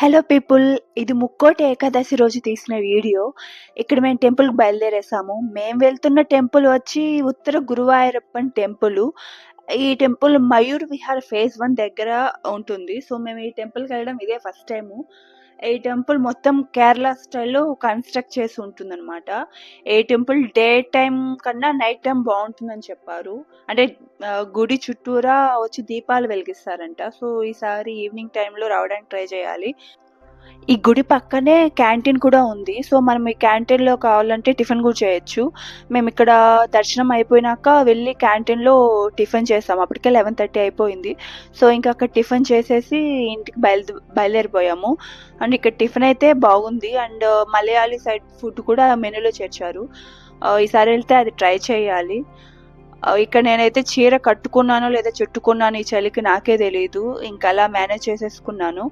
Hello people ఇది ముక్కోటి ఏకాదశి రోజు తీసిన వీడియో. ఇక్కడ మేము టెంపుల్కి బయలుదేరేసాము. మేము వెళ్తున్న టెంపుల్ వచ్చి ఉత్తర గురువాయూరప్పన్ టెంపుల్. ఈ temple Mayur Vihar phase one దగ్గర ఉంటుంది. సో మేము ఈ టెంపుల్కి వెళ్ళడం ఇదే ఫస్ట్ టైము. ఈ టెంపుల్ మొత్తం కేరళ స్టైల్లో కన్స్ట్రక్ట్ చేసి ఉంటుందన్నమాట. ఈ టెంపుల్ డే టైం కన్నా నైట్ టైం బాగుంటుందని చెప్పారు. అంటే గుడి చుట్టూరా వచ్చి దీపాలు వెలిగిస్తారంట. సో ఈసారి ఈవినింగ్ టైంలో రావడానికి ట్రై చేయాలి. ఈ గుడి పక్కనే క్యాంటీన్ కూడా ఉంది. సో మనం ఈ క్యాంటీన్లో కావాలంటే టిఫిన్ కూడా చేయొచ్చు. మేము ఇక్కడ దర్శనం అయిపోయినాక వెళ్ళి క్యాంటీన్లో టిఫిన్ చేసాం అప్పటికే లెవెన్ థర్టీ అయిపోయింది. సో ఇంకా అక్కడ టిఫిన్ చేసేసి ఇంటికి బయలు బయలుదేరిపోయాము. అండ్ ఇక్కడ టిఫిన్ అయితే బాగుంది. అండ్ మలయాళీ సైడ్ ఫుడ్ కూడా మెనూలో చేర్చారు. ఈసారి వెళ్తే అది ట్రై చేయాలి. ఇక్కడ నేనైతే చీర కట్టుకున్నానో లేదా చుట్టుకున్నాను ఈ చలికి నాకే తెలియదు ఇంకా అలా మేనేజ్ చేసేసుకున్నాను.